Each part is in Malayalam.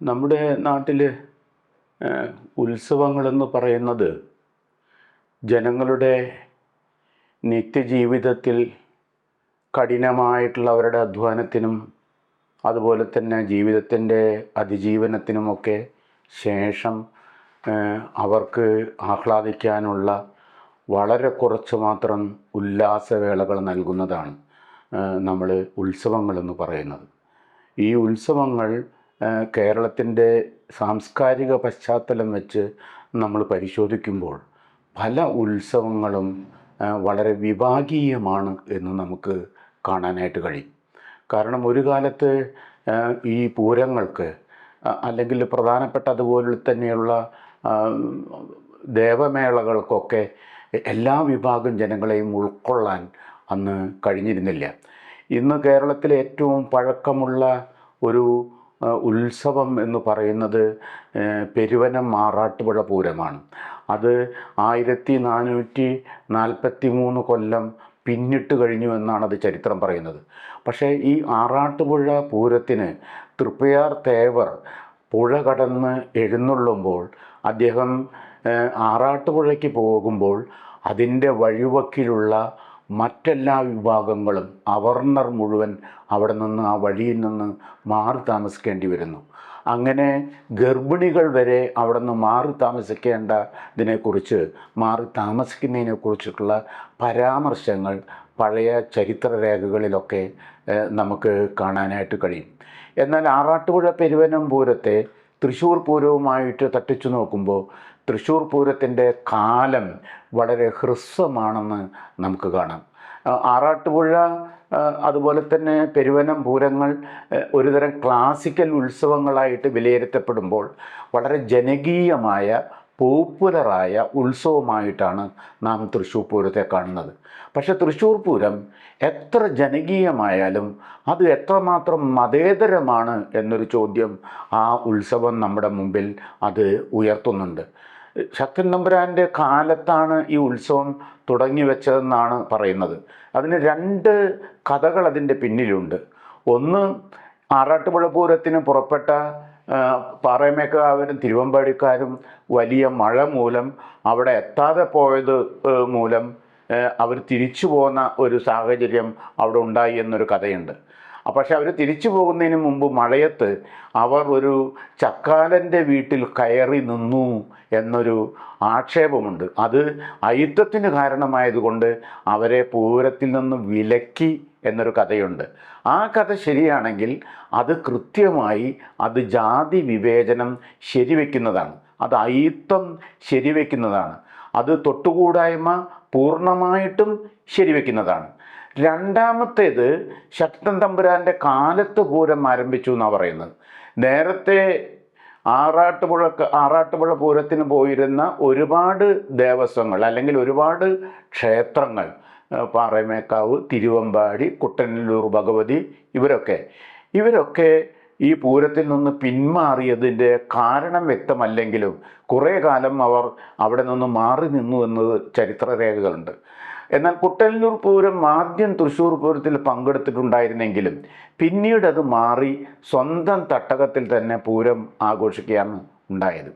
നമ്മുടെ നാട്ടിൽ ഉത്സവങ്ങളെന്ന് പറയുന്നത് ജനങ്ങളുടെ നിത്യജീവിതത്തിൽ കഠിനമായിട്ടുള്ള അവരുടെ അധ്വാനത്തിനും അതുപോലെ തന്നെ ജീവിതത്തിന്റെ അതിജീവനത്തിനുമൊക്കെ ശേഷം അവർക്ക് ആഹ്ലാദിക്കാനുള്ള വളരെ കുറച്ച് മാത്രം ഉല്ലാസവേളകൾ നൽകുന്നതാണ് നമ്മൾ ഉത്സവങ്ങളെന്ന് പറയുന്നത്. ഈ ഉത്സവങ്ങൾ കേരളത്തിന്റെ സാംസ്കാരിക പശ്ചാത്തലം വെച്ച് നമ്മൾ പരിശോധിക്കുമ്പോൾ പല ഉത്സവങ്ങളും വളരെ വിഭാഗീയമാണ് എന്ന് നമുക്ക് കാണാനായിട്ട് കഴിയും. കാരണം ഒരു കാലത്ത് ഈ പൂരങ്ങൾക്ക് അല്ലെങ്കിൽ പ്രധാനപ്പെട്ട അതുപോലെ തന്നെയുള്ള ദേവമേളകൾക്കൊക്കെ എല്ലാ വിഭാഗം ജനങ്ങളെയും ഉൾക്കൊള്ളാൻ അന്ന് കഴിഞ്ഞിരുന്നില്ല. ഇന്ന് കേരളത്തിലെ ഏറ്റവും പഴക്കമുള്ള ഒരു ഉത്സവം എന്ന് പറയുന്നത് പെരുവനം മാറാട്ടുപുഴ പൂരമാണ്. അത് ആയിരത്തി നാനൂറ്റി നാൽപ്പത്തി മൂന്ന് കൊല്ലം പിന്നിട്ട് കഴിഞ്ഞു എന്നാണ് അത് ചരിത്രം പറയുന്നത്. പക്ഷേ ഈ ആറാട്ടുപുഴ പൂരത്തിന് തൃപ്പയാർ തേവർ പുഴ കടന്ന് എഴുന്നള്ളുമ്പോൾ അദ്ദേഹം ആറാട്ടുപുഴയ്ക്ക് പോകുമ്പോൾ അതിന്റെ വഴിവക്കിലുള്ള മറ്റെല്ലാ വിഭാഗങ്ങളും അവർണർ മുഴുവൻ അവിടെ നിന്ന് ആ വഴിയിൽ നിന്ന് മാറി താമസിക്കേണ്ടി വരുന്നു. അങ്ങനെ ഗർഭിണികൾ വരെ അവിടെ നിന്ന് മാറി താമസിക്കേണ്ടതിനെക്കുറിച്ച് മാറി താമസിക്കുന്നതിനെക്കുറിച്ചിട്ടുള്ള പരാമർശങ്ങൾ പഴയ ചരിത്രരേഖകളിലൊക്കെ നമുക്ക് കാണാനായിട്ട് കഴിയും. എന്നാൽ ആറാട്ടുപുഴ പെരുവനം പൂരത്തെ തൃശ്ശൂർ പൂരവുമായിട്ട് തട്ടിച്ചു നോക്കുമ്പോൾ തൃശ്ശൂർ പൂരത്തിന്റെ കാലം വളരെ ഹ്രസ്വമാണെന്ന് നമുക്ക് കാണാം. ആറാട്ടുപുഴ അതുപോലെ തന്നെ പെരുവനം പൂരങ്ങൾ ഒരുതരം ക്ലാസിക്കൽ ഉത്സവങ്ങളായിട്ട് വിലയിരുത്തപ്പെടുമ്പോൾ വളരെ ജനകീയമായ പോപ്പുലറായ ഉത്സവമായിട്ടാണ് നാം തൃശ്ശൂർ പൂരത്തെ കാണുന്നത്. പക്ഷെ തൃശ്ശൂർ പൂരം എത്ര ജനകീയമായാലും അത് എത്രമാത്രം മതേതരമാണ് എന്നൊരു ചോദ്യം ആ ഉത്സവം നമ്മുടെ മുമ്പിൽ അത് ഉയർത്തുന്നുണ്ട്. ശക്തൻ നമ്പുരാന്റെ കാലത്താണ് ഈ ഉത്സവം തുടങ്ങി വെച്ചതെന്നാണ് പറയുന്നത്. അതിന് രണ്ട് കഥകൾ അതിന്റെ പിന്നിലുണ്ട്. ഒന്ന് ആറാട്ടുപുഴ പൂരത്തിന് പുറപ്പെട്ട പാറമേക്കാവരും തിരുവമ്പാടിക്കാരും വലിയ മഴ മൂലം അവിടെ എത്താതെ പോയത് മൂലം അവർ തിരിച്ചു പോകുന്ന ഒരു സാഹചര്യം അവിടെ ഉണ്ടായി എന്നൊരു കഥയുണ്ട്. പക്ഷെ അവർ തിരിച്ചു പോകുന്നതിന് മുമ്പ് മഴയത്ത് അവർ ഒരു ചക്കാലന്റെ വീട്ടിൽ കയറി നിന്നു എന്നൊരു ആക്ഷേപമുണ്ട്. അത് അയിത്തത്തിന് കാരണമായതുകൊണ്ട് അവരെ പൂരത്തിൽ നിന്ന് വിലക്കി എന്നൊരു കഥയുണ്ട്. ആ കഥ ശരിയാണെങ്കിൽ അത് കൃത്യമായി അത് ജാതി വിവേചനം ശരിവെക്കുന്നതാണ്. അത് അയിത്തം ശരിവെക്കുന്നതാണ്. അത് തൊട്ടുകൂടായ്മ പൂർണമായിട്ടും ശരിവെക്കുന്നതാണ്. രണ്ടാമത്തേത് ശക്തൻ തമ്പുരാന്റെ കാലത്ത് പൂരം ആരംഭിച്ചു എന്നാണ് പറയുന്നത്. നേരത്തെ ആറാട്ടുപുഴ ആറാട്ടുപുഴ പൂരത്തിന് പോയിരുന്ന ഒരുപാട് ദേവസ്വങ്ങൾ അല്ലെങ്കിൽ ഒരുപാട് ക്ഷേത്രങ്ങൾ പാറമേക്കാവ് തിരുവമ്പാടി കുട്ടനല്ലൂർ ഭഗവതി ഇവരൊക്കെ. ഇവരൊക്കെ ഈ പൂരത്തിൽ നിന്ന് പിന്മാറിയതിന്റെ കാരണം വ്യക്തമല്ലെങ്കിലും കുറേ കാലം അവർ അവിടെ നിന്ന് മാറി നിന്നു എന്നത് ചരിത്രരേഖകളുണ്ട്. എന്നാൽ കുട്ടനല്ലൂർ പൂരം ആദ്യം തൃശ്ശൂർ പൂരത്തിൽ പങ്കെടുത്തിട്ടുണ്ടായിരുന്നെങ്കിലും പിന്നീട് അത് മാറി സ്വന്തം തട്ടകത്തിൽ തന്നെ പൂരം ആഘോഷിക്കുകയാണ് ഉണ്ടായത്.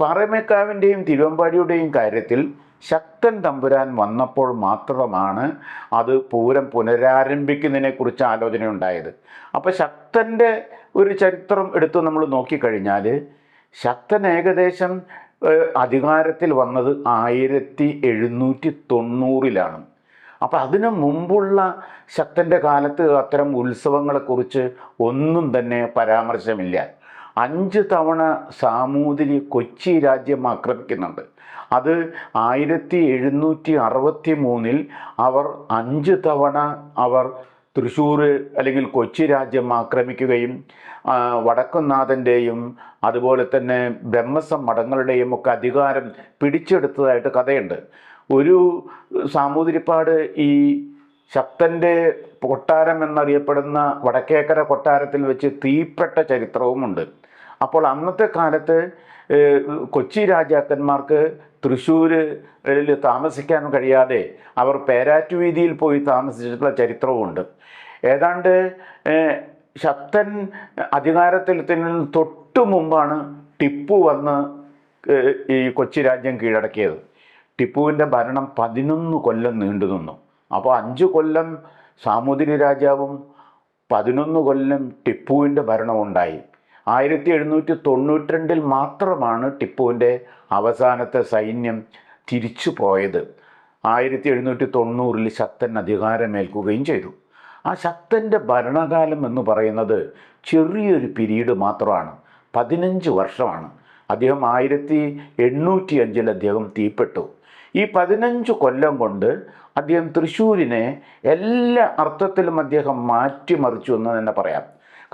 പാറമേക്കാവിന്റെയും തിരുവമ്പാടിയുടെയും കാര്യത്തിൽ ശക്തൻ തമ്പുരാൻ വന്നപ്പോൾ മാത്രമാണ് അത് പൂരം പുനരാരംഭിക്കുന്നതിനെക്കുറിച്ച് ആലോചന ഉണ്ടായത് അപ്പോൾ ശക്തന്റെ ഒരു ചരിത്രം എടുത്ത് നമ്മൾ നോക്കിക്കഴിഞ്ഞാൽ ശക്തൻ ഏകദേശം അധികാരത്തിൽ വന്നത് ആയിരത്തി എഴുന്നൂറ്റി തൊണ്ണൂറിലാണ്. അപ്പം അതിനു മുമ്പുള്ള ശക്തന്റെ കാലത്ത് അത്തരം ഉത്സവങ്ങളെക്കുറിച്ച് ഒന്നും തന്നെ പരാമർശമില്ല. അഞ്ച് തവണ സാമൂതിരി കൊച്ചി രാജ്യം ആക്രമിക്കുന്നുണ്ട്. അത് ആയിരത്തി എഴുന്നൂറ്റി അറുപത്തി മൂന്നിൽ അവർ അഞ്ച് തവണ അവർ തൃശ്ശൂർ അല്ലെങ്കിൽ കൊച്ചി രാജ്യം ആക്രമിക്കുകയും വടക്കുന്നാഥന്റെയും അതുപോലെ തന്നെ ബ്രഹ്മസം മഠങ്ങളുടെയും ഒക്കെ അധികാരം പിടിച്ചെടുത്തതായിട്ട് കഥയുണ്ട്. ഒരു സാമൂതിരിപ്പാട് ഈ ശക്തന്റെ കൊട്ടാരം എന്നറിയപ്പെടുന്ന വടക്കേക്കര കൊട്ടാരത്തിൽ വെച്ച് തീപ്പെട്ട ചരിത്രവുമുണ്ട്. അപ്പോൾ അന്നത്തെ കാലത്ത് കൊച്ചി രാജാക്കന്മാർക്ക് തൃശ്ശൂരിൽ താമസിക്കാൻ കഴിയാതെ അവർ പേരാറ്റുവീതിയിൽ പോയി താമസിച്ചിട്ടുള്ള ചരിത്രവുമുണ്ട്. ഏതാണ്ട് ശക്തൻ അധികാരത്തിൽ തന്നെ തൊട്ടു മുമ്പാണ് ടിപ്പു വന്ന് ഈ കൊച്ചി രാജ്യം കീഴടക്കിയത്. ടിപ്പുവിന്റെ ഭരണം പതിനൊന്ന് കൊല്ലം നീണ്ടു നിന്നു. അപ്പോൾ അഞ്ച് കൊല്ലം സാമൂതിരി രാജാവും പതിനൊന്ന് കൊല്ലം ടിപ്പുവിന്റെ ഭരണമുണ്ടായി ആയിരത്തി എഴുന്നൂറ്റി തൊണ്ണൂറ്റി രണ്ടിൽ മാത്രമാണ് ടിപ്പുവിന്റെ അവസാനത്തെ സൈന്യം തിരിച്ചു പോയത് ആയിരത്തി എഴുന്നൂറ്റി തൊണ്ണൂറിൽ ശക്തൻ അധികാരമേൽക്കുകയും ചെയ്തു. ആ ശക്തന്റെ ഭരണകാലം എന്ന് പറയുന്നത് ചെറിയൊരു പിരീഡ് മാത്രമാണ്. പതിനഞ്ച് വർഷമാണ്. അദ്ദേഹം ആയിരത്തി എണ്ണൂറ്റി അഞ്ചിൽ അദ്ദേഹം തീപ്പെട്ടു. ഈ പതിനഞ്ച് കൊല്ലം കൊണ്ട് അദ്ദേഹം തൃശ്ശൂരിനെ എല്ലാ അർത്ഥത്തിലും അദ്ദേഹം മാറ്റിമറിച്ചു എന്ന് തന്നെ പറയാം.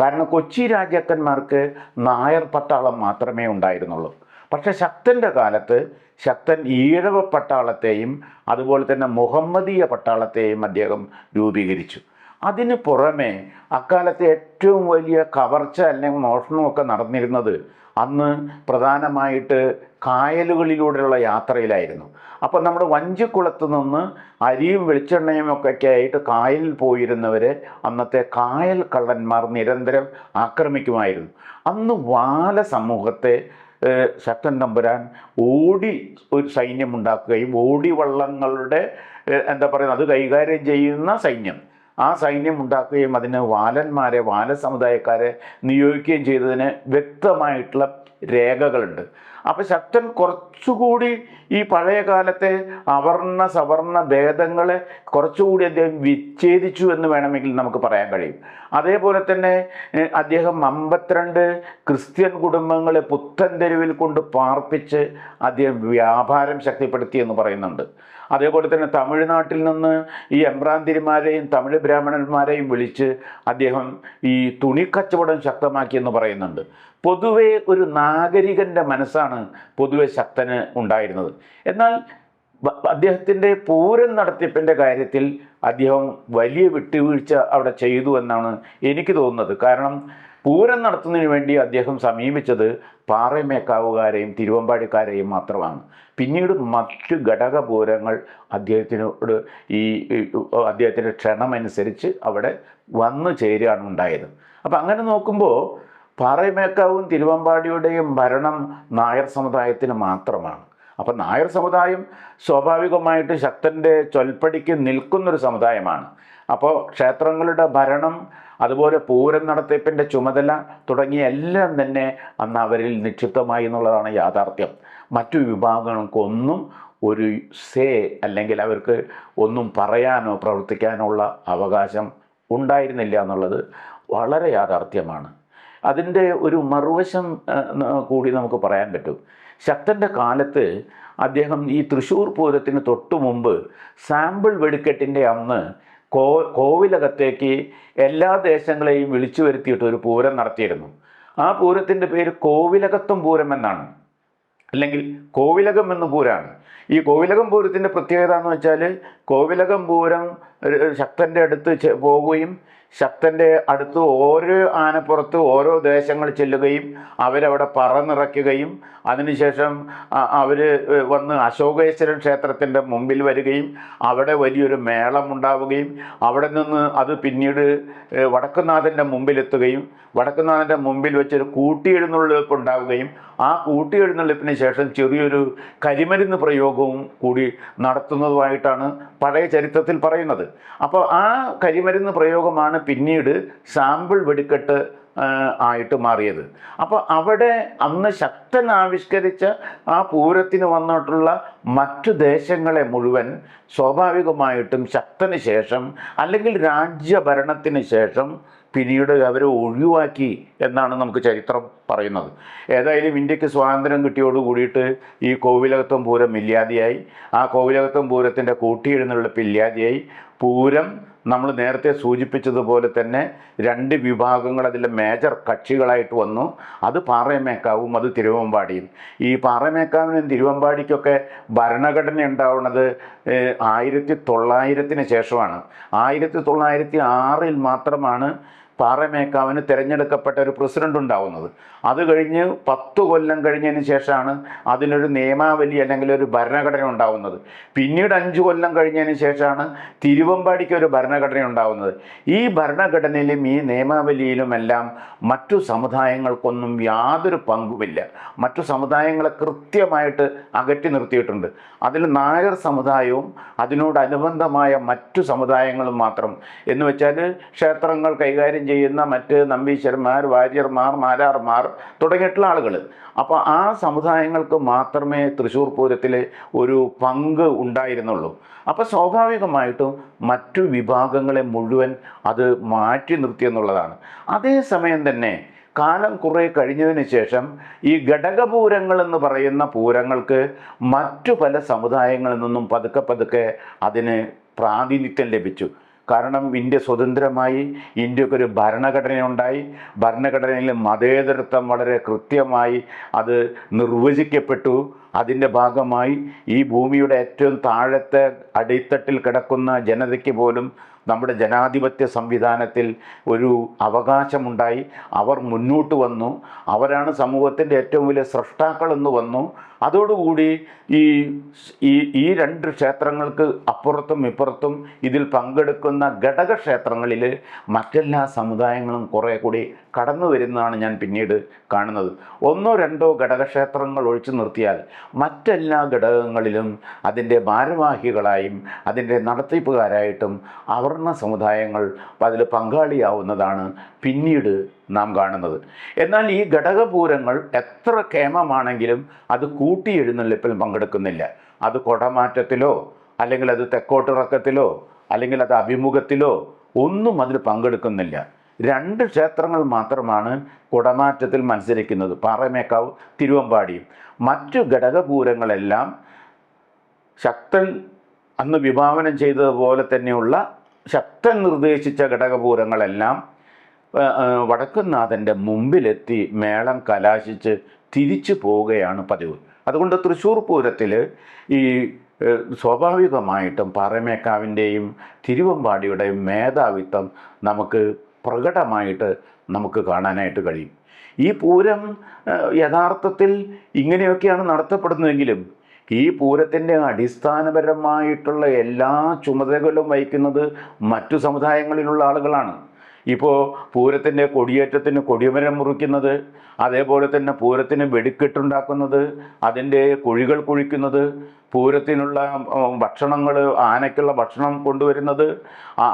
കാരണം കൊച്ചി രാജാക്കന്മാർക്ക് നായർ പട്ടാളം മാത്രമേ ഉണ്ടായിരുന്നുള്ളൂ. പക്ഷേ ശക്തന്റെ കാലത്ത് ശക്തൻ ഈഴവ പട്ടാളത്തെയും അതുപോലെ തന്നെ മുഹമ്മദീയ പട്ടാളത്തെയും അദ്ദേഹം രൂപീകരിച്ചു. അതിന് പുറമെ അക്കാലത്തെ ഏറ്റവും വലിയ കവർച്ച അല്ലെങ്കിൽ മോഷണമൊക്കെ നടന്നിരുന്നത് അന്ന് പ്രധാനമായിട്ട് കായലുകളിലൂടെയുള്ള യാത്രയിലായിരുന്നു. അപ്പോൾ നമ്മുടെ വഞ്ചിക്കുളത്ത് നിന്ന് അരിയും വെളിച്ചെണ്ണയും ഒക്കെ ആയിട്ട് കായലിൽ പോയിരുന്നവരെ അന്നത്തെ കായൽ കള്ളന്മാർ നിരന്തരം ആക്രമിക്കുമായിരുന്നു. അന്ന് വാല സമൂഹത്തെ ശക്തൻ തമ്പുരാൻ ഓടി ഒരു സൈന്യം ഉണ്ടാക്കുകയും ഓടി വള്ളങ്ങളുടെ എന്താ പറയുക അത് കൈകാര്യം ചെയ്യുന്ന സൈന്യം. ആ സൈന്യം ഉണ്ടാക്കുകയും അതിന് വാലന്മാരെ വാല സമുദായക്കാരെ നിയോഗിക്കുകയും ചെയ്തതിന് വ്യക്തമായിട്ടുള്ള രേഖകളുണ്ട്. അപ്പോൾ ശക്തൻ കുറച്ചുകൂടി ഈ പഴയ കാലത്തെ അവർണ സവർണ ഭേദങ്ങളെ കുറച്ചുകൂടി അദ്ദേഹം വിച്ഛേദിച്ചു എന്ന് വേണമെങ്കിൽ നമുക്ക് പറയാൻ കഴിയും. അതേപോലെ തന്നെ അദ്ദേഹം അമ്പത്തിരണ്ട് ക്രിസ്ത്യൻ കുടുംബങ്ങളെ പുത്തൻ തെരുവിൽ കൊണ്ട് പാർപ്പിച്ച് അദ്ദേഹം വ്യാപാരം ശക്തിപ്പെടുത്തി എന്ന് പറയുന്നുണ്ട്. അതേപോലെ തന്നെ തമിഴ്നാട്ടിൽ നിന്ന് ഈ എംബ്രാന്തിരിമാരെയും തമിഴ് ബ്രാഹ്മണന്മാരെയും വിളിച്ച് അദ്ദേഹം ഈ തുണിക്കച്ചവടം ശക്തമാക്കി എന്ന് പറയുന്നുണ്ട്. പൊതുവെ ഒരു നാഗരികന്റെ മനസ്സാണ് പൊതുവെ ശക്തന് ഉണ്ടായിരുന്നത്. എന്നാൽ അദ്ദേഹത്തിന്റെ പൂരം നടത്തിപ്പിന്റെ കാര്യത്തിൽ അദ്ദേഹം വലിയ വിട്ടുവീഴ്ച അവിടെ ചെയ്തു എന്നാണ് എനിക്ക് തോന്നുന്നത്. കാരണം പൂരം നടത്തുന്നതിന് വേണ്ടി അദ്ദേഹം സമീപിച്ചത് പാറമേക്കാവുകാരെയും തിരുവമ്പാടിക്കാരെയും മാത്രമാണ്. പിന്നീട് മറ്റു ഘടകപൂരങ്ങൾ അദ്ദേഹത്തിനോട് ഈ അദ്ദേഹത്തിന്റെ ക്ഷണമനുസരിച്ച് അവിടെ വന്നു ചേരുകയാണ് ഉണ്ടായത്. അപ്പം അങ്ങനെ നോക്കുമ്പോൾ പാറമേക്കാവും തിരുവമ്പാടിയുടെയും ഭരണം നായർ സമുദായത്തിന് മാത്രമാണ്. അപ്പം നായർ സമുദായം സ്വാഭാവികമായിട്ട് ശക്തന്റെ ചൊൽപ്പടിക്ക് നിൽക്കുന്നൊരു സമുദായമാണ്. അപ്പോൾ ക്ഷേത്രങ്ങളുടെ ഭരണം അതുപോലെ പൂരം നടത്തിപ്പിന്റെ ചുമതല തുടങ്ങിയ എല്ലാം തന്നെ അന്ന് അവരിൽ നിക്ഷിപ്തമായി എന്നുള്ളതാണ് യാഥാർത്ഥ്യം. മറ്റു വിഭാഗങ്ങൾക്കൊന്നും ഒരു സേ അല്ലെങ്കിൽ അവർക്ക് ഒന്നും പറയാനോ പ്രവർത്തിക്കാനോ ഉള്ള അവകാശം ഉണ്ടായിരുന്നില്ല എന്നുള്ളത് വളരെ യാഥാർത്ഥ്യമാണ്. അതിന്റെ ഒരു മറുവശം കൂടി നമുക്ക് പറയാൻ പറ്റും. ശക്തന്റെ കാലത്ത് അദ്ദേഹം ഈ തൃശ്ശൂർ പൂരത്തിന് തൊട്ടു മുമ്പ് സാമ്പിൾ വെടിക്കെട്ടിന്റെ അന്ന് കോ കോവിലകത്തേക്ക് എല്ലാ ദേശങ്ങളെയും വിളിച്ചു വരുത്തിയിട്ട് ഒരു പൂരം നടത്തിയിരുന്നു. ആ പൂരത്തിന്റെ പേര് കോവിലകത്തും പൂരം എന്നാണ്. അല്ലെങ്കിൽ കോവിലകം എന്ന പൂരാണ്. ഈ കോവിലകം പൂരത്തിന്റെ പ്രത്യേകത എന്ന് വെച്ചാൽ കോവിലകം പൂരം ശക്തന്റെ അടുത്ത് പോവുകയും ശക്തന്റെ അടുത്ത് ഓരോ ആനപ്പുറത്ത് ഓരോ ദേശങ്ങൾ ചെല്ലുകയും അവരവിടെ പറന്നിറക്കുകയും അതിനുശേഷം അവർ വന്ന് അശോകേശ്വരൻ ക്ഷേത്രത്തിന്റെ മുമ്പിൽ വരികയും അവിടെ വലിയൊരു മേളം ഉണ്ടാവുകയും അവിടെ നിന്ന് അത് പിന്നീട് വടക്കുനാഥന്റെ മുമ്പിലെത്തുകയും വടക്കുനാഥന്റെ മുമ്പിൽ വെച്ചൊരു കൂട്ടിയെഴുന്നള്ളിപ്പ് ഉണ്ടാവുകയും ആ കൂട്ടിയെഴുന്നള്ളിപ്പിന് ശേഷം ചെറിയൊരു കരിമരുന്ന് പ്രയോഗവും കൂടി നടത്തുന്നതുമായിട്ടാണ് പഴയ ചരിത്രത്തിൽ പറയുന്നത്. അപ്പോൾ ആ കരിമരുന്ന് പ്രയോഗമാണ് പിന്നീട് സാമ്പിൾ വെടിക്കെട്ട് ആയിട്ട് മാറിയത്. അപ്പോൾ അവിടെ അന്ന് ശക്തൻ ആവിഷ്കരിച്ച ആ പൂരത്തിന് വന്നിട്ടുള്ള മറ്റു ദേശങ്ങളെ മുഴുവൻ സ്വാഭാവികമായിട്ടും ശക്തന് ശേഷം അല്ലെങ്കിൽ രാജ്യഭരണത്തിന് ശേഷം പിന്നീട് അവരെ ഒഴിവാക്കി എന്നാണ് നമുക്ക് ചരിത്രം പറയുന്നത്. ഏതായാലും ഇന്ത്യയ്ക്ക് സ്വാതന്ത്ര്യം കിട്ടിയോട് കൂടിയിട്ട് ഈ കോവിലകത്വം പൂരം ഇല്ലാതെയായി. ആ കോവിലകത്വം പൂരത്തിന്റെ കൂട്ടിയെഴുന്നള്ളിപ്പ് ഇല്ലാതെയായി. പൂരം നമ്മൾ നേരത്തെ സൂചിപ്പിച്ചതുപോലെ തന്നെ രണ്ട് വിഭാഗങ്ങൾ അതിലെ മേജർ കക്ഷികളായിട്ട് വന്നു. അത് പാറയമേക്കാവും അത് തിരുവമ്പാടിയും. ഈ പാറയമേക്കാവിനും തിരുവമ്പാടിക്കൊക്കെ ഭരണഘടന ഉണ്ടാവുന്നത് ആയിരത്തി തൊള്ളായിരത്തിന് ശേഷമാണ്. ആയിരത്തി തൊള്ളായിരത്തി ആറിൽ മാത്രമാണ് പാറമേക്കാവിന് തിരഞ്ഞെടുക്കപ്പെട്ട ഒരു പ്രസിഡന്റ് ഉണ്ടാവുന്നത്. അത് കഴിഞ്ഞ് പത്ത് കൊല്ലം കഴിഞ്ഞതിന് ശേഷമാണ് അതിനൊരു നിയമാവലി അല്ലെങ്കിൽ ഒരു ഭരണഘടന ഉണ്ടാവുന്നത്. പിന്നീട് അഞ്ച് കൊല്ലം കഴിഞ്ഞതിന് ശേഷമാണ് തിരുവമ്പാടിക്ക് ഒരു ഭരണഘടന ഉണ്ടാവുന്നത്. ഈ ഭരണഘടനയിലും ഈ നിയമാവലിയിലുമെല്ലാം മറ്റു സമുദായങ്ങൾക്കൊന്നും യാതൊരു പങ്കുമില്ല. മറ്റു സമുദായങ്ങളെ കൃത്യമായിട്ട് അകറ്റി നിർത്തിയിട്ടുണ്ട്. അതിൽ നായർ സമുദായവും അതിനോടനുബന്ധമായ മറ്റു സമുദായങ്ങളും മാത്രം. എന്ന് വെച്ചാൽ ക്ഷേത്രങ്ങൾ കൈകാര്യം ചെയ്യുന്ന മറ്റ് നമ്പീശ്വരന്മാർ വാര്യർമാർ മാലാർമാർ തുടങ്ങിയിട്ടുള്ള ആളുകൾ അപ്പോൾ ആ സമുദായങ്ങൾക്ക് മാത്രമേ തൃശ്ശൂർ പൂരത്തിൽ ഒരു പങ്ക് ഉണ്ടായിരുന്നുള്ളൂ. അപ്പോൾ സ്വാഭാവികമായിട്ടും മറ്റു വിഭാഗങ്ങളെ മുഴുവൻ അത് മാറ്റി നിർത്തിയെന്നുള്ളതാണ്. അതേസമയം തന്നെ കാലം കുറേ കഴിഞ്ഞതിന് ശേഷം ഈ ഘടകപൂരങ്ങൾ എന്ന് പറയുന്ന പൂരങ്ങൾക്ക് മറ്റു പല സമുദായങ്ങളിൽ നിന്നും പതുക്കെ പതുക്കെ അതിന് പ്രാതിനിധ്യം ലഭിച്ചു. കാരണം ഇന്ത്യ സ്വതന്ത്രമായി ഇന്ത്യക്കൊരു ഭരണഘടന ഉണ്ടായി ഭരണഘടനയിൽ മതേതരത്വം വളരെ കൃത്യമായി അത് നിർവചിക്കപ്പെട്ടു. അതിന്റെ ഭാഗമായി ഈ ഭൂമിയുടെ ഏറ്റവും താഴത്തെ അടിത്തട്ടിൽ കിടക്കുന്ന ജനതയ്ക്ക് പോലും നമ്മുടെ ജനാധിപത്യ സംവിധാനത്തിൽ ഒരു അവകാശമുണ്ടായി. അവർ മുന്നോട്ട് വന്നു. അവരാണ് സമൂഹത്തിന്റെ ഏറ്റവും വലിയ സൃഷ്ടാക്കളെന്ന് വന്നു. അതോടുകൂടി ഈ ഈ രണ്ട് ക്ഷേത്രങ്ങൾക്ക് അപ്പുറത്തും ഇപ്പുറത്തും ഇതിൽ പങ്കെടുക്കുന്ന ഘടക ക്ഷേത്രങ്ങളിൽ മറ്റെല്ലാ സമുദായങ്ങളും കുറേ കൂടി കടന്നു വരുന്നതാണ് ഞാൻ പിന്നീട് കാണുന്നത്. ഒന്നോ രണ്ടോ ഘടകക്ഷേത്രങ്ങൾ ഒഴിച്ചു നിർത്തിയാൽ മറ്റെല്ലാ ഘടകങ്ങളിലും അതിന്റെ ഭാരവാഹികളായും അതിന്റെ നടത്തിപ്പുകാരായിട്ടും അവർണ സമുദായങ്ങൾ അതിൽ പങ്കാളിയാവുന്നതാണ് പിന്നീട് നാം കാണുന്നത്. എന്നാൽ ഈ ഘടകപൂരങ്ങൾ എത്ര കേമമാണെങ്കിലും അത് കൂട്ടി എഴുന്നള്ളിപ്പിൽ പങ്കെടുക്കുന്നില്ല. അത് കൊടമാറ്റത്തിലോ അല്ലെങ്കിൽ അത് തെക്കോട്ടിറക്കത്തിലോ അല്ലെങ്കിൽ അത് അഭിമുഖത്തിലോ ഒന്നും അതിൽ പങ്കെടുക്കുന്നില്ല. രണ്ട് ക്ഷേത്രങ്ങൾ മാത്രമാണ് കുടമാറ്റത്തിൽ മത്സരിക്കുന്നത്. പാറമേക്കാവ് തിരുവമ്പാടിയും മറ്റു ഘടകപൂരങ്ങളെല്ലാം ശക്തൻ അന്ന് വിഭാവനം ചെയ്തതുപോലെ തന്നെയുള്ള ശക്തൻ നിർദ്ദേശിച്ച ഘടകപൂരങ്ങളെല്ലാം വടക്കുംനാഥന്റെ മുമ്പിലെത്തി മേളം കലാശിച്ച് തിരിച്ചു പോവുകയാണ് പതിവ്. അതുകൊണ്ട് തൃശ്ശൂർ പൂരത്തിൽ ഈ സ്വാഭാവികമായിട്ടും പാറമേക്കാവിന്റെയും തിരുവമ്പാടിയുടെയും മേധാവിത്വം നമുക്ക് പ്രകടമായിട്ട് നമുക്ക് കാണാനായിട്ട് കഴിയും. ഈ പൂരം യഥാർത്ഥത്തിൽ ഇങ്ങനെയൊക്കെയാണ് നടത്തപ്പെടുന്നതെങ്കിലും ഈ പൂരത്തിന്റെ അടിസ്ഥാനപരമായിട്ടുള്ള എല്ലാ ചുമതലകളും വഹിക്കുന്നത് മറ്റു സമുദായങ്ങളിലുള്ള ആളുകളാണ്. ഇപ്പോൾ പൂരത്തിന്റെ കൊടിയേറ്റത്തിന് കൊടിമരം മുറിക്കുന്നത് അതേപോലെ തന്നെ പൂരത്തിന് വെടിക്കെട്ടുണ്ടാക്കുന്നത് അതിന്റെ കുഴികൾ കുഴിക്കുന്നത് പൂരത്തിനുള്ള ഭക്ഷണങ്ങൾ ആനയ്ക്കുള്ള ഭക്ഷണം കൊണ്ടുവരുന്നത്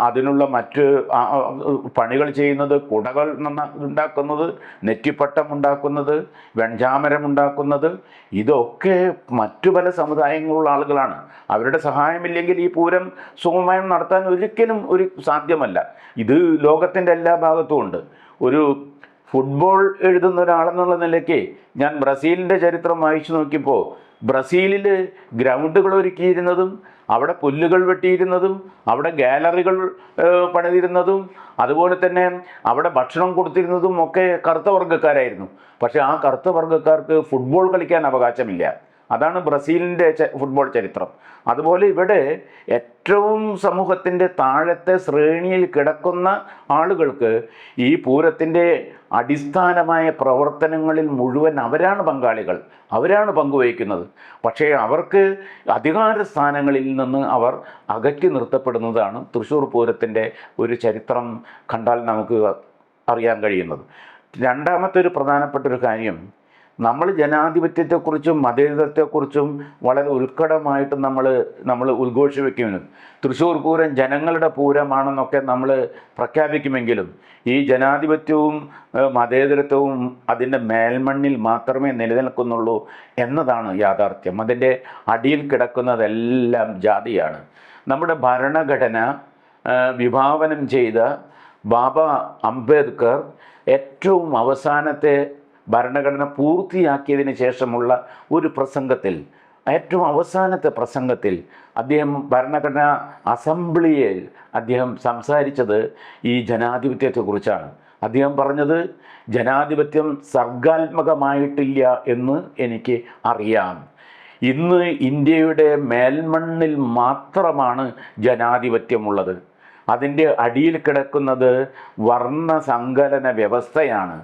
അതിനുള്ള മറ്റ് പണികൾ ചെയ്യുന്നത് കുടകൾ ഉണ്ടാക്കുന്നത് നെറ്റിപ്പട്ടം ഉണ്ടാക്കുന്നത് വെഞ്ചാമരം ഉണ്ടാക്കുന്നത് ഇതൊക്കെ മറ്റു പല സമുദായങ്ങളുള്ള ആളുകളാണ്. അവരുടെ സഹായമില്ലെങ്കിൽ ഈ പൂരം സുഗമമായി നടത്താൻ ഒരിക്കലും ഒരു സാധ്യമല്ല. ഇത് ലോകത്തിന്റെ എല്ലാ ഭാഗത്തും ഉണ്ട്. ഒരു ഫുട്ബോൾ എഴുതുന്ന ഒരാളെന്നുള്ള നിലയ്ക്ക് ഞാൻ ബ്രസീലിന്റെ ചരിത്രം വായിച്ചു നോക്കിയപ്പോൾ ബ്രസീലിൽ ഗ്രൗണ്ടുകൾ ഒരുക്കിയിരുന്നതും അവിടെ പുല്ലുകൾ വെട്ടിയിരുന്നതും അവിടെ ഗാലറികൾ പണിതിരുന്നതും അതുപോലെ തന്നെ അവിടെ ഭക്ഷണം കൊടുത്തിരുന്നതും ഒക്കെ കറുത്ത വർഗക്കാരായിരുന്നു. പക്ഷേ ആ കറുത്ത വർഗക്കാർക്ക് ഫുട്ബോൾ കളിക്കാൻ അവകാശമില്ല. അതാണ് ബ്രസീലിന്റെ ഫുട്ബോൾ ചരിത്രം. അതുപോലെ ഇവിടെ ഏറ്റവും സമൂഹത്തിന്റെ താഴത്തെ ശ്രേണിയിൽ കിടക്കുന്ന ആളുകൾക്ക് ഈ പൂരത്തിന്റെ അടിസ്ഥാനമായ പ്രവർത്തനങ്ങളിൽ മുഴുവൻ അവരാണ് പങ്കാളികൾ. അവരാണ് പങ്കുവഹിക്കുന്നത്. പക്ഷേ അവർക്ക് അധികാര സ്ഥാനങ്ങളിൽ നിന്ന് അവർ അകറ്റി നിർത്തപ്പെടുന്നതാണ് തൃശ്ശൂർ പൂരത്തിന്റെ ഒരു ചരിത്രം കണ്ടാൽ നമുക്ക് അറിയാൻ കഴിയുന്നത്. രണ്ടാമത്തെ ഒരു പ്രധാനപ്പെട്ട ഒരു കാര്യം നമ്മൾ ജനാധിപത്യത്തെക്കുറിച്ചും മതേതരത്തെക്കുറിച്ചും വളരെ ഉത്കടമായിട്ട് നമ്മൾ നമ്മൾ ഉദ്ഘോഷിപ്പിക്കുന്നു തൃശ്ശൂർ പൂരം ജനങ്ങളുടെ പൂരമാണെന്നൊക്കെ നമ്മൾ പ്രഖ്യാപിക്കുമെങ്കിലും ഈ ജനാധിപത്യവും മതേതരത്വവും അതിന്റെ മേൽമണ്ണിൽ മാത്രമേ നിലനിൽക്കുന്നുള്ളൂ എന്നതാണ് യാഥാർത്ഥ്യം. അതിന്റെ അടിയിൽ കിടക്കുന്നതെല്ലാം ജാതിയാണ്. നമ്മുടെ ഭരണഘടന വിഭാവനം ചെയ്ത ബാബ അംബേദ്കർ ഏറ്റവും അവസാനത്തെ ഭരണഘടന പൂർത്തിയാക്കിയതിന് ശേഷമുള്ള ഒരു പ്രസംഗത്തിൽ ഏറ്റവും അവസാനത്തെ പ്രസംഗത്തിൽ അദ്ദേഹം ഭരണഘടന അസംബ്ലിയിൽ അദ്ദേഹം സംസാരിച്ചത് ഈ ജനാധിപത്യത്തെക്കുറിച്ചാണ്. അദ്ദേഹം പറഞ്ഞത് ജനാധിപത്യം സർഗാത്മകമായിട്ടില്ല എന്ന് എനിക്ക് അറിയാം. ഇന്ന് ഇന്ത്യയുടെ മേൽമണ്ണിൽ മാത്രമാണ് ജനാധിപത്യമുള്ളത്. അതിന്റെ അടിയിൽ കിടക്കുന്നത് വർണ വർണസങ്കലന വ്യവസ്ഥയാണ്.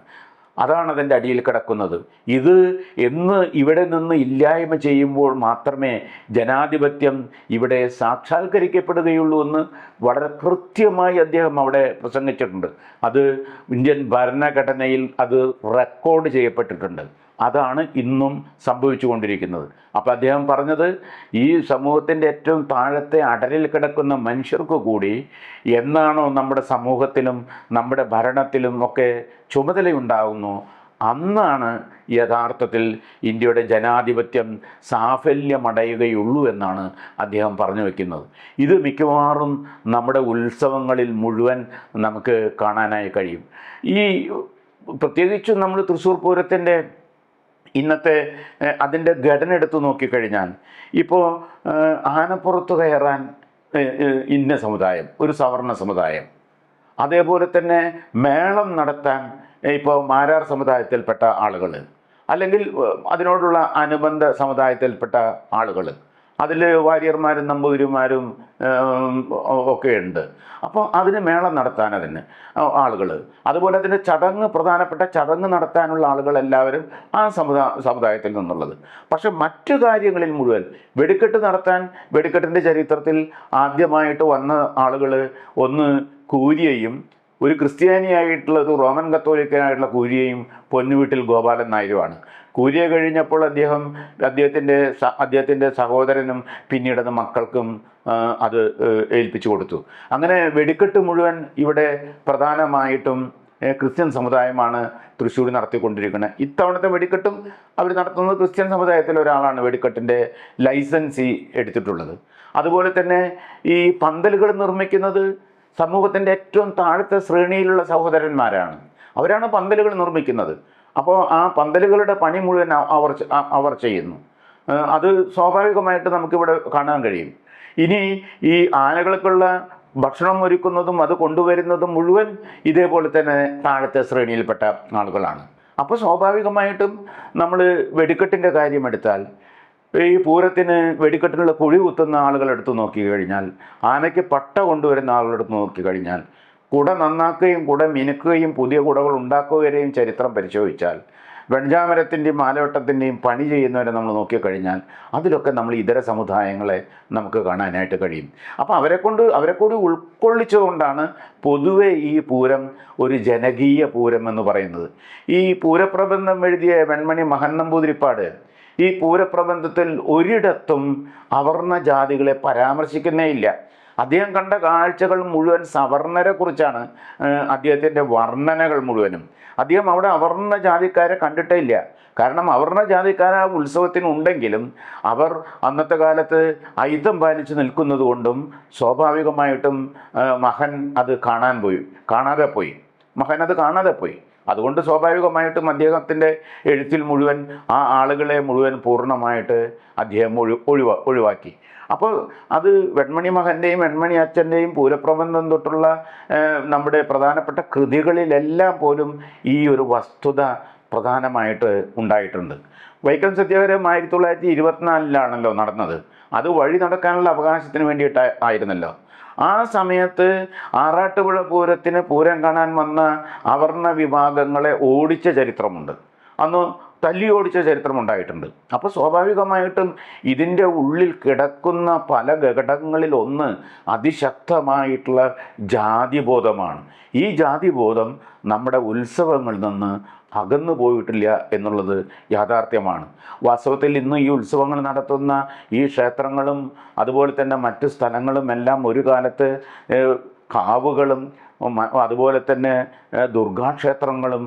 അതാണ് അതിന്റെ അടിയിൽ കിടക്കുന്നത്. ഇത് എന്ന് ഇവിടെ നിന്ന് ഇല്ലായ്മ ചെയ്യുമ്പോൾ മാത്രമേ ജനാധിപത്യം ഇവിടെ സാക്ഷാത്കരിക്കപ്പെടുകയുള്ളൂ എന്ന് വളരെ കൃത്യമായി അദ്ദേഹം അവിടെ പ്രസംഗിച്ചിട്ടുണ്ട്. അത് ഇന്ത്യൻ ഭരണഘടനയിൽ അത് റെക്കോർഡ് ചെയ്യപ്പെട്ടിട്ടുണ്ട്. അതാണ് ഇന്നും സംഭവിച്ചുകൊണ്ടിരിക്കുന്നത്. അപ്പോൾ അദ്ദേഹം പറഞ്ഞത് ഈ സമൂഹത്തിന്റെ ഏറ്റവും താഴത്തെ അടലിൽ കിടക്കുന്ന മനുഷ്യർക്ക് കൂടി എന്നാണോ നമ്മുടെ സമൂഹത്തിലും നമ്മുടെ ഭരണത്തിലും ഒക്കെ ചുമതലയുണ്ടാകുന്നു അന്നാണ് യഥാർത്ഥത്തിൽ ഇന്ത്യയുടെ ജനാധിപത്യം സാഫല്യമടയുകയുള്ളൂ എന്നാണ് അദ്ദേഹം പറഞ്ഞു വയ്ക്കുന്നത് ഇത് മിക്കവാറും നമ്മുടെ ഉത്സവങ്ങളിൽ മുഴുവൻ നമുക്ക് കാണാനായി കഴിയും. ഈ പ്രത്യേകിച്ചും നമ്മൾ തൃശ്ശൂർ പൂരത്തിന്റെ ഇന്നത്തെ അതിന്റെ ഘടന എടുത്തു നോക്കിക്കഴിഞ്ഞാൽ ഇപ്പോൾ ആനപ്പുറത്ത് കയറാൻ ഇന്ന സമുദായം ഒരു സവർണ സമുദായം. അതേപോലെ തന്നെ മേളം നടത്താൻ ഇപ്പോൾ മാരാർ സമുദായത്തിൽപ്പെട്ട ആളുകൾ അല്ലെങ്കിൽ അതിനോടുള്ള അനുബന്ധ സമുദായത്തിൽപ്പെട്ട ആളുകൾ അതിൽ വാര്യർമാരും നമ്പൂതിരിമാരും ഒക്കെ ഉണ്ട്. അപ്പോൾ അതിന് മേളം നടത്താൻ അതിന് ആളുകൾ അതുപോലെ അതിന്റെ ചടങ്ങ് പ്രധാനപ്പെട്ട ചടങ്ങ് നടത്താനുള്ള ആളുകൾ എല്ലാവരും ആ സമുദായ സമുദായത്തിൽ നിന്നുള്ളത്. പക്ഷെ മറ്റു കാര്യങ്ങളിൽ മുഴുവൻ വെടിക്കെട്ട് നടത്താൻ വെടിക്കെട്ടിന്റെ ചരിത്രത്തിൽ ആദ്യമായിട്ട് വന്ന ആളുകൾ ഒന്ന് കൂരിയയും ഒരു ക്രിസ്ത്യാനിയായിട്ടുള്ള ഒരു റോമൻ കത്തോലിക്കനായിട്ടുള്ള കൂരിയയും പൊന്നുവീട്ടിൽ ഗോപാലൻ നായരുമാണ് കൂരിയ കഴിഞ്ഞപ്പോൾ അദ്ദേഹം അദ്ദേഹത്തിന്റെ അദ്ദേഹത്തിന്റെ സഹോദരനും പിന്നീട് അത് മക്കൾക്കും അത് ഏൽപ്പിച്ചു കൊടുത്തു. അങ്ങനെ വെടിക്കെട്ട് മുഴുവൻ ഇവിടെ പ്രധാനമായിട്ടും ക്രിസ്ത്യൻ സമുദായമാണ് തൃശ്ശൂർ നടത്തിക്കൊണ്ടിരിക്കുന്നത്. ഇത്തവണത്തെ വെടിക്കെട്ടും അവർ നടത്തുന്നത് ക്രിസ്ത്യൻ സമുദായത്തിലെ ഒരാളാണ് വെടിക്കെട്ടിന്റെ ലൈസൻസി എടുത്തിട്ടുള്ളത്. അതുപോലെ തന്നെ ഈ പന്തലുകൾ നിർമ്മിക്കുന്നത് സമൂഹത്തിന്റെ ഏറ്റവും താഴത്തെ ശ്രേണിയിലുള്ള സഹോദരന്മാരാണ്. അവരാണ് പന്തലുകൾ നിർമ്മിക്കുന്നത്. അപ്പോൾ ആ പന്തലുകളുടെ പണി മുഴുവൻ അവർ അവർ ചെയ്യുന്നു. അത് സ്വാഭാവികമായിട്ട് നമുക്കിവിടെ കാണാൻ കഴിയും. ഇനി ഈ ആനകൾക്കുള്ള ഭക്ഷണം ഒരുക്കുന്നതും അത് കൊണ്ടുവരുന്നതും മുഴുവൻ ഇതേപോലെ തന്നെ താഴത്തെ ശ്രേണിയിൽപ്പെട്ട ആളുകളാണ്. അപ്പോൾ സ്വാഭാവികമായിട്ടും നമ്മൾ വെടിക്കെട്ടിന്റെ കാര്യമെടുത്താൽ ഈ പൂരത്തിന് വെടിക്കെട്ടിനുള്ള കുഴി കുത്തുന്ന ആളുകളെടുത്ത് നോക്കി കഴിഞ്ഞാൽ ആനയ്ക്ക് പട്ട കൊണ്ടുവരുന്ന ആളുകളെടുത്ത് നോക്കി കഴിഞ്ഞാൽ കുട നന്നാക്കുകയും കുട മിനുക്കുകയും പുതിയ കുടകൾ ഉണ്ടാക്കുകയും ചരിത്രം പരിശോധിച്ചാൽ വെഞ്ചാമരത്തിന്റെയും മാലവട്ടത്തിന്റെയും പണി ചെയ്യുന്നവരെ നമ്മൾ നോക്കിക്കഴിഞ്ഞാൽ അതിലൊക്കെ നമ്മൾ ഇതര സമുദായങ്ങളെ നമുക്ക് കാണാനായിട്ട് കഴിയും. അപ്പോൾ അവരെ കൊണ്ട് അവരെ കൂടി ഉൾക്കൊള്ളിച്ചുകൊണ്ടാണ് പൊതുവെ ഈ പൂരം ഒരു ജനകീയ പൂരം എന്ന് പറയുന്നത്. ഈ പൂരപ്രബന്ധം എഴുതിയ വെൺമണി മഹൻ നമ്പൂതിരിപ്പാട് ഈ പൂരപ്രബന്ധത്തിൽ ഒരിടത്തും അവർണ ജാതികളെ പരാമർശിക്കുന്നേ ഇല്ല. അദ്ദേഹം കണ്ട കാഴ്ചകൾ മുഴുവൻ സവർണരെ കുറിച്ചാണ് അദ്ദേഹത്തിന്റെ വർണനകൾ മുഴുവനും. അദ്ദേഹം അവിടെ അവർണ ജാതിക്കാരെ കണ്ടിട്ടേ ഇല്ല. കാരണം അവർണ ജാതിക്കാർ ആ ഉത്സവത്തിന് ഉണ്ടെങ്കിലും അവർ അന്നത്തെ കാലത്ത് ഐതം പാലിച്ച് നിൽക്കുന്നത് കൊണ്ടും സ്വാഭാവികമായിട്ടും മഹൻ അത് കാണാൻ പോയി കാണാതെ പോയി. മഹൻ അത് കാണാതെ പോയി. അതുകൊണ്ട് സ്വാഭാവികമായിട്ടും അദ്ദേഹത്തിന്റെ എഴുത്തിൽ മുഴുവൻ ആ ആളുകളെ മുഴുവൻ പൂർണമായിട്ട് അദ്ദേഹം ഒഴി ഒഴിവാ ഒഴിവാക്കി. അപ്പോൾ അത് വെൺമണി മകന്റെയും വെൺമണി അച്ഛന്റെയും പൂരപ്രബന്ധം തൊട്ടുള്ള നമ്മുടെ പ്രധാനപ്പെട്ട കൃതികളിലെല്ലാം പോലും ഈ ഒരു വസ്തുത പ്രധാനമായിട്ട് ഉണ്ടായിട്ടുണ്ട്. വൈക്കം സത്യാഗ്രഹം ആയിരത്തി തൊള്ളായിരത്തി ഇരുപത്തിനാലിലാണല്ലോ നടന്നത്. അത് വഴി നടക്കാനുള്ള അവകാശത്തിന് വേണ്ടിയിട്ട് ആയിരുന്നല്ലോ. ആ സമയത്ത് ആറാട്ടുപുഴ പൂരത്തിന് പൂരം കാണാൻ വന്ന അവർണ വിഭാഗങ്ങളെ ഓടിച്ച ചരിത്രമുണ്ട്. അന്ന് തല്ലി ഓടിച്ച ചരിത്രം ഉണ്ടായിട്ടുണ്ട് അപ്പോൾ സ്വാഭാവികമായിട്ടും ഇതിന്റെ ഉള്ളിൽ കിടക്കുന്ന പല ഘടകങ്ങളിൽ ഒന്ന് അതിശക്തമായിട്ടുള്ള ജാതിബോധമാണ്. ഈ ജാതിബോധം നമ്മുടെ ഉത്സവങ്ങളിൽ നിന്ന് അകന്നു പോയിട്ടില്ല എന്നുള്ളത് യാഥാർത്ഥ്യമാണ്. വാസ്തവത്തിൽ ഇന്ന് ഈ ഉത്സവങ്ങൾ നടത്തുന്ന ഈ ക്ഷേത്രങ്ങളും അതുപോലെ തന്നെ മറ്റു സ്ഥലങ്ങളും എല്ലാം ഒരു കാലത്ത് കാവുകളും അതുപോലെ തന്നെ ദുർഗാക്ഷേത്രങ്ങളും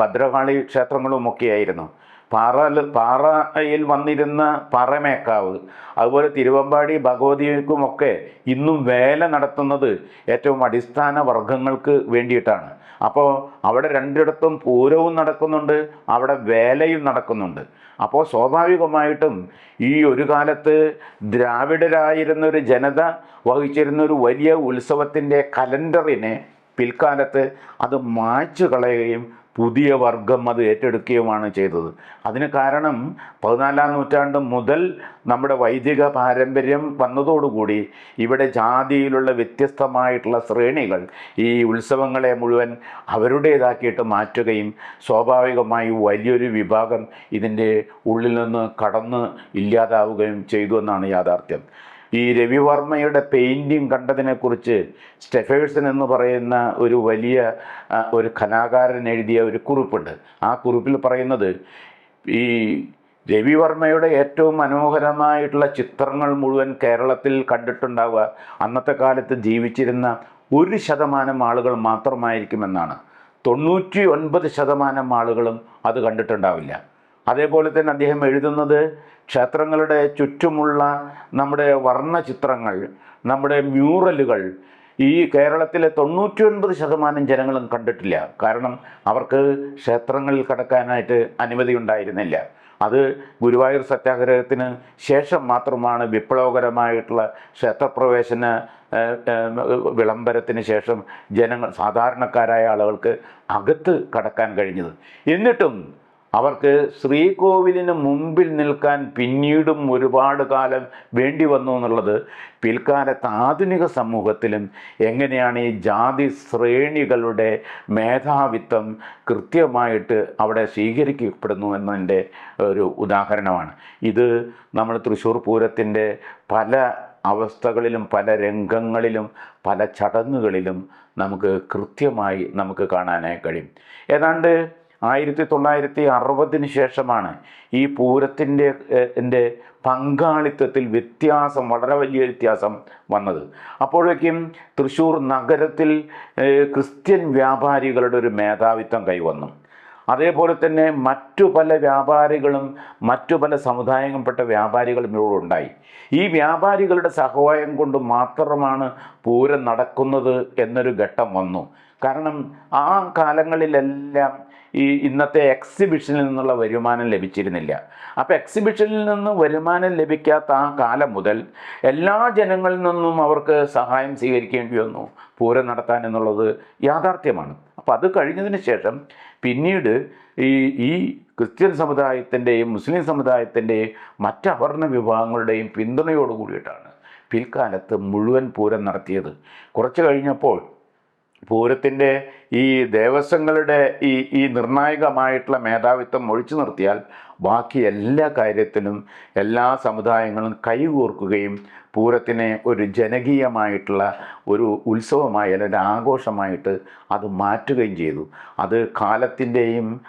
ഭദ്രകാളി ക്ഷേത്രങ്ങളും ഒക്കെയായിരുന്നു. പാറ പാറയിൽ വന്നിരുന്ന പാറമേക്കാവ് അതുപോലെ തിരുവമ്പാടി ഭഗവതിക്കുമൊക്കെ ഇന്നും വേല നടത്തുന്നത് ഏറ്റവും അടിസ്ഥാന വർഗങ്ങൾക്ക് വേണ്ടിയിട്ടാണ്. അപ്പോൾ അവിടെ രണ്ടിടത്തും പൂരവും നടക്കുന്നുണ്ട് അവിടെ വേലയും നടക്കുന്നുണ്ട്. അപ്പോൾ സ്വാഭാവികമായിട്ടും ഈ ഒരു കാലത്ത് ദ്രാവിഡരായിരുന്ന ഒരു ജനത വഹിച്ചിരുന്ന ഒരു വലിയ ഉത്സവത്തിന്റെ കലണ്ടറിനെ പിൽക്കാലത്ത് അത് മായ്ച്ചു കളയുകയും പുതിയ വർഗം അത് ഏറ്റെടുക്കുകയുമാണ് ചെയ്തത്. അതിന് കാരണം പതിനാലാം നൂറ്റാണ്ട് മുതൽ നമ്മുടെ വൈദിക പാരമ്പര്യം വന്നതോടുകൂടി ഇവിടെ ജാതിയിലുള്ള വ്യത്യസ്തമായിട്ടുള്ള ശ്രേണികൾ ഈ ഉത്സവങ്ങളെ മുഴുവൻ അവരുടേതാക്കിയിട്ട് മാറ്റുകയും സ്വാഭാവികമായി വലിയൊരു വിഭാഗം ഇതിന്റെ ഉള്ളിൽ നിന്ന് കടന്ന് ഇല്ലാതാവുകയും ചെയ്തു എന്നാണ് യാഥാർത്ഥ്യം. ഈ രവിവർമ്മയുടെ പെയിന്റിങ് കണ്ടതിനെക്കുറിച്ച് സ്റ്റെഫേഴ്സൺ എന്ന് പറയുന്ന ഒരു വലിയ ഒരു കലാകാരൻ എഴുതിയ ഒരു കുറിപ്പുണ്ട്. ആ കുറിപ്പിൽ പറയുന്നത് ഈ രവിവർമ്മയുടെ ഏറ്റവും മനോഹരമായിട്ടുള്ള ചിത്രങ്ങൾ മുഴുവൻ കേരളത്തിൽ കണ്ടിട്ടുണ്ടാവുക അന്നത്തെ കാലത്ത് ജീവിച്ചിരുന്ന ഒരു ശതമാനം ആളുകൾ മാത്രമായിരിക്കുമെന്നാണ്. തൊണ്ണൂറ്റി ഒൻപത് ശതമാനം ആളുകളും അത് കണ്ടിട്ടുണ്ടാവില്ല. അതേപോലെ തന്നെ അദ്ദേഹം എഴുതുന്നത് ക്ഷേത്രങ്ങളുടെ ചുറ്റുമുള്ള നമ്മുടെ വർണചിത്രങ്ങൾ നമ്മുടെ മ്യൂറലുകൾ. ഈ കേരളത്തിലെ തൊണ്ണൂറ്റി ഒൻപത് ശതമാനം ജനങ്ങളും കണ്ടിട്ടില്ല. കാരണം അവർക്ക് ക്ഷേത്രങ്ങളിൽ കടക്കാനായിട്ട് അനുമതി ഉണ്ടായിരുന്നില്ല. അത് ഗുരുവായൂർ സത്യാഗ്രഹത്തിന് ശേഷം മാത്രമാണ് വിപ്ലവകരമായിട്ടുള്ള ക്ഷേത്രപ്രവേശന വിളംബരത്തിന് ശേഷം ജനങ്ങൾ സാധാരണക്കാരായ ആളുകൾക്ക് അകത്ത് കടക്കാൻ കഴിഞ്ഞത്. എന്നിട്ടും അവർക്ക് ശ്രീകോവിലിന് മുമ്പിൽ നിൽക്കാൻ പിന്നീടും ഒരുപാട് കാലം വേണ്ടി വന്നു എന്നുള്ളത് പിൽക്കാലത്ത് ആധുനിക സമൂഹത്തിലും എങ്ങനെയാണ് ഈ ജാതി ശ്രേണികളുടെ മേധാവിത്വം കൃത്യമായിട്ട് അവിടെ സ്വീകരിക്കപ്പെടുന്നു എന്നതിന്റെ ഒരു ഉദാഹരണമാണ്. ഇത് നമ്മൾ തൃശ്ശൂർ പൂരത്തിന്റെ പല അവസ്ഥകളിലും പല രംഗങ്ങളിലും പല ചടങ്ങുകളിലും നമുക്ക് കൃത്യമായി നമുക്ക് കാണാനായി കഴിയും. ഏതാണ്ട് ആയിരത്തി തൊള്ളായിരത്തി അറുപതിന് ശേഷമാണ് ഈ പൂരത്തിന്റെ എന്റെ പങ്കാളിത്തത്തിൽ വ്യത്യാസം വളരെ വലിയ വ്യത്യാസം വന്നത്. അപ്പോഴേക്കും തൃശ്ശൂർ നഗരത്തിൽ ക്രിസ്ത്യൻ വ്യാപാരികളുടെ ഒരു മേധാവിത്വം കൈവന്നു. അതേപോലെ തന്നെ മറ്റു പല വ്യാപാരികളും മറ്റു പല സമുദായങ്ങളിൽപ്പെട്ട വ്യാപാരികളും ഇവിടെ ഉണ്ടായി ഈ വ്യാപാരികളുടെ സഹായം കൊണ്ട് മാത്രമാണ് പൂരം നടക്കുന്നത് എന്നൊരു ഘട്ടം വന്നു. കാരണം ആ കാലങ്ങളിലെല്ലാം ഈ ഇന്നത്തെ എക്സിബിഷനിൽ നിന്നുള്ള വരുമാനം ലഭിച്ചിരുന്നില്ല. അപ്പോൾ എക്സിബിഷനിൽ നിന്ന് വരുമാനം ലഭിക്കാത്ത ആ കാലം മുതൽ എല്ലാ ജനങ്ങളിൽ നിന്നും അവർക്ക് സഹായം സ്വീകരിക്കേണ്ടി വന്നു. പൂരം നടത്താൻ എന്നുള്ളത് യാഥാർത്ഥ്യമാണ്. അപ്പം അത് കഴിഞ്ഞതിന് ശേഷം പിന്നീട് ഈ ഈ ക്രിസ്ത്യൻ സമുദായത്തിന്റെയും മുസ്ലിം സമുദായത്തിന്റെയും മറ്റ് അവർണ വിഭാഗങ്ങളുടെയും പിന്തുണയോട് കൂടിയിട്ടാണ് പിൽക്കാലത്ത് മുഴുവൻ പൂരം നടത്തിയത്. കുറച്ച് കഴിഞ്ഞപ്പോൾ പൂരത്തിന്റെ ഈ ദേവസ്വങ്ങളുടെ ഈ ഈ നിർണായകമായിട്ടുള്ള മേധാവിത്വം ഒഴിച്ചു നിർത്തിയാൽ ബാക്കി എല്ലാ കാര്യത്തിലും എല്ലാ സമുദായങ്ങളും കൈകോർക്കുകയും പൂരത്തിനെ ഒരു ജനകീയമായിട്ടുള്ള ഒരു ഉത്സവമായി അല്ലെങ്കിൽ ആഘോഷമായിട്ട് അത് മാറ്റുകയും ചെയ്തു. അത് കാലത്തിന്റെയും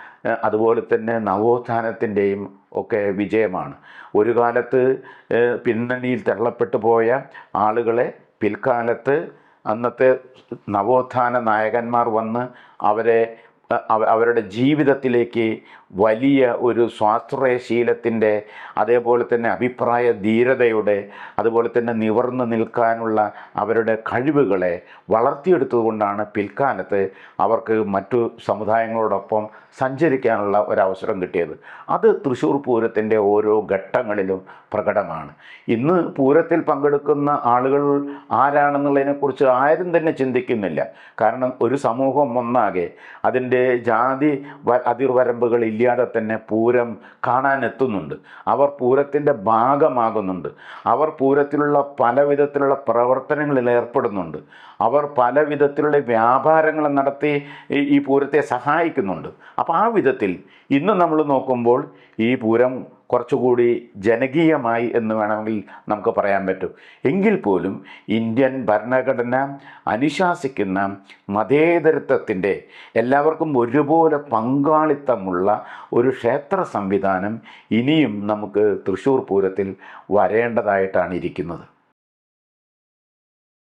അതുപോലെ തന്നെ നവോത്ഥാനത്തിന്റെയും ഒക്കെ വിജയമാണ്. ഒരു കാലത്ത് പിന്നണിയിൽ തള്ളപ്പെട്ടു പോയ ആളുകളെ പിൽക്കാലത്ത് അന്നത്തെ നവോത്ഥാന നായകന്മാർ വന്ന് അവരെ അവരുടെ ജീവിതത്തിലേക്ക് വലിയ ഒരു സ്വാശ്രയശീലത്തിന്റെ അതേപോലെ തന്നെ അഭിപ്രായ ധീരതയുടെ അതുപോലെ തന്നെ നിവർന്നു നിൽക്കാനുള്ള അവരുടെ കഴിവുകളെ വളർത്തിയെടുത്തുകൊണ്ടാണ് പിൽക്കാലത്ത് അവർക്ക് മറ്റു സമുദായങ്ങളോടൊപ്പം സഞ്ചരിക്കാനുള്ള ഒരവസരം കിട്ടിയത്. അത് തൃശ്ശൂർ പൂരത്തിന്റെ ഓരോ ഘട്ടങ്ങളിലും പ്രകടമാണ്. ഇന്ന് പൂരത്തിൽ പങ്കെടുക്കുന്ന ആളുകൾ ആരാണെന്നുള്ളതിനെക്കുറിച്ച് ആരും തന്നെ ചിന്തിക്കുന്നില്ല. കാരണം ഒരു സമൂഹം ഒന്നാകെ അതിന്റെ ജാതി വ അതിർവരമ്പുകൾ ഇല്ലാതെ തന്നെ പൂരം കാണാനെത്തുന്നുണ്ട്. അവർ പൂരത്തിന്റെ ഭാഗമാകുന്നുണ്ട്. അവർ പൂരത്തിലുള്ള പല വിധത്തിലുള്ള പ്രവർത്തനങ്ങളിൽ ഏർപ്പെടുന്നുണ്ട്. അവർ പല വിധത്തിലുള്ള വ്യാപാരങ്ങൾ നടത്തി ഈ പൂരത്തെ സഹായിക്കുന്നുണ്ട്. അപ്പോൾ ആ വിധത്തിൽ ഇന്ന് നമ്മൾ നോക്കുമ്പോൾ ഈ പൂരം കുറച്ചുകൂടി ജനകീയമായി എന്ന് വേണമെങ്കിൽ നമുക്ക് പറയാൻ പറ്റും. എങ്കിൽ പോലും ഇന്ത്യൻ ഭരണഘടന അനുശാസിക്കുന്ന മതേതരത്വത്തിന്റെ എല്ലാവർക്കും ഒരുപോലെ പങ്കാളിത്തമുള്ള ഒരു ക്ഷേത്ര സംവിധാനം ഇനിയും നമുക്ക് തൃശ്ശൂർ പൂരത്തിൽ വരേണ്ടതായിട്ടാണ് ഇരിക്കുന്നത്.